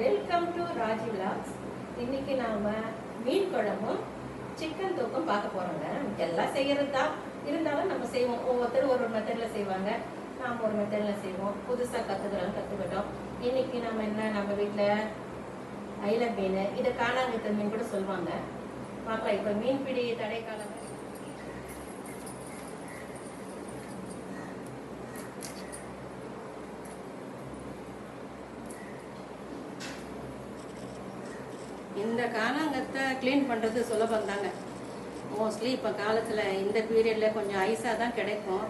Welcome to Raji vlogs இன்னைக்கு நாம மீன் குழம்பும் சிக்கன் தூக்கம் பார்க்க போறோங்க. எல்லாம் செய்யறது தான் இருந்தாலும் நம்ம செய்வோம். ஒவ்வொருத்தரும் ஒரு ஒரு மெத்தட்ல செய்வாங்க. நாம ஒரு மெத்தட்ல செய்வோம். புதுசா கத்துக்கிறோம் கத்துக்கிட்டோம். இன்னைக்கு நம்ம என்ன? நம்ம வீட்டில் ஐல மீன் இதை காணாங்கத்த மீன் கூட சொல்லுவாங்க. பார்க்கலாம் இப்ப மீன் பிடி தடை காலம் இந்த காணாங்கத்தை க்ளீன் பண்ணுறது சுலபம் தாங்க மோஸ்ட்லி இப்போ காலத்தில் இந்த பீரியடில் கொஞ்சம் ஐஸாக தான் கிடைக்கும்.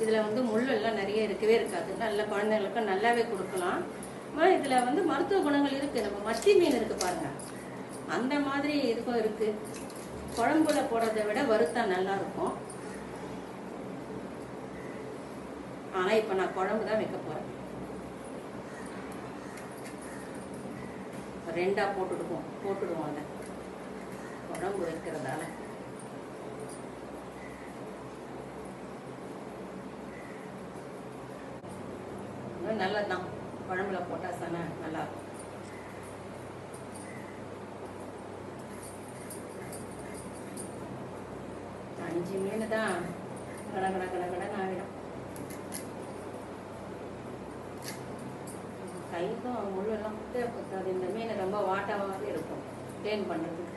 இதில் வந்து முள்ளெல்லாம் நிறைய இருக்கவே இருக்காது. நல்ல குழந்தைங்களுக்கும் நல்லாவே கொடுக்கலாம். ஆனால் இதில் வந்து மருத்துவ குணங்கள் இருக்குது நம்ம மத்தி மீன் இருக்குது பாருங்கள் அந்த மாதிரி இதுக்கும் இருக்குது குழம்புல போடுறதை விட வறுத்தா நல்லா இருக்கும். ஆனால் இப்போ நான் குழம்பு தான் வைக்க போகிறேன் ரெண்டாக போட்டுடுவோம் போட்டுடுவோம் அதை. உடம்பு வைக்கிறதால. இன்னும் நல்லதுதான். குழம்புல போட்டா சன நல்லா இருக்கும். அஞ்சு மீன் தான். கட கட கட கடன்னு ஆகிடும். கைக்கும் முள்ளெல்லாம் குத்தே குத்தாது. இந்த மீன் ரொம்ப வாட்டமாகவே இருக்கும். க்ளீன் பண்ணுறதுக்கு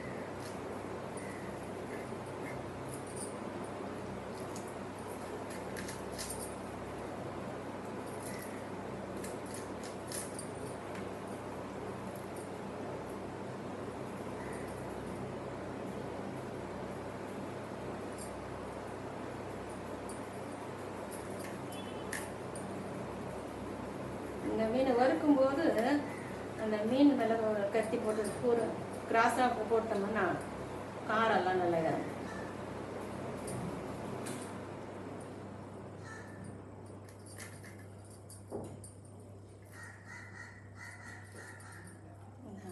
இந்த மீன் வறுக்கும்போது அந்த மீன் மேலே ஒரு கத்தி போட்டு கூறு கிராஸாக போட்டோம்னா காரெல்லாம் நல்லா இதாகும்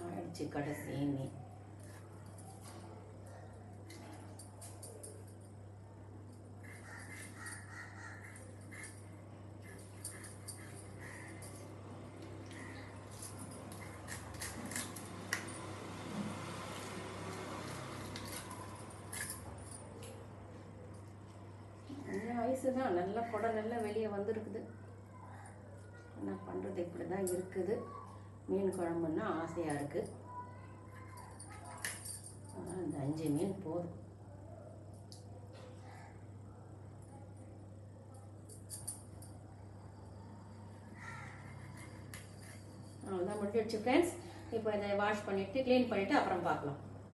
ஆயிடுச்சு கடைசி மீன். வயசு தான் நல்லா குடம் நல்லா வெளியே வந்திருக்குது. என்ன பண்ணுறது இப்படி தான் இருக்குது. மீன் குழம்புன்னா ஆசையாக இருக்குது ஆனால் இந்த அஞ்சு மீன் போதும். அவ்வளோதான் முடிஞ்சிடுச்சு ஃப்ரெண்ட்ஸ் இப்போ இதை வாஷ் பண்ணிவிட்டு க்ளீன் பண்ணிவிட்டு அப்புறம் பார்க்கலாம்.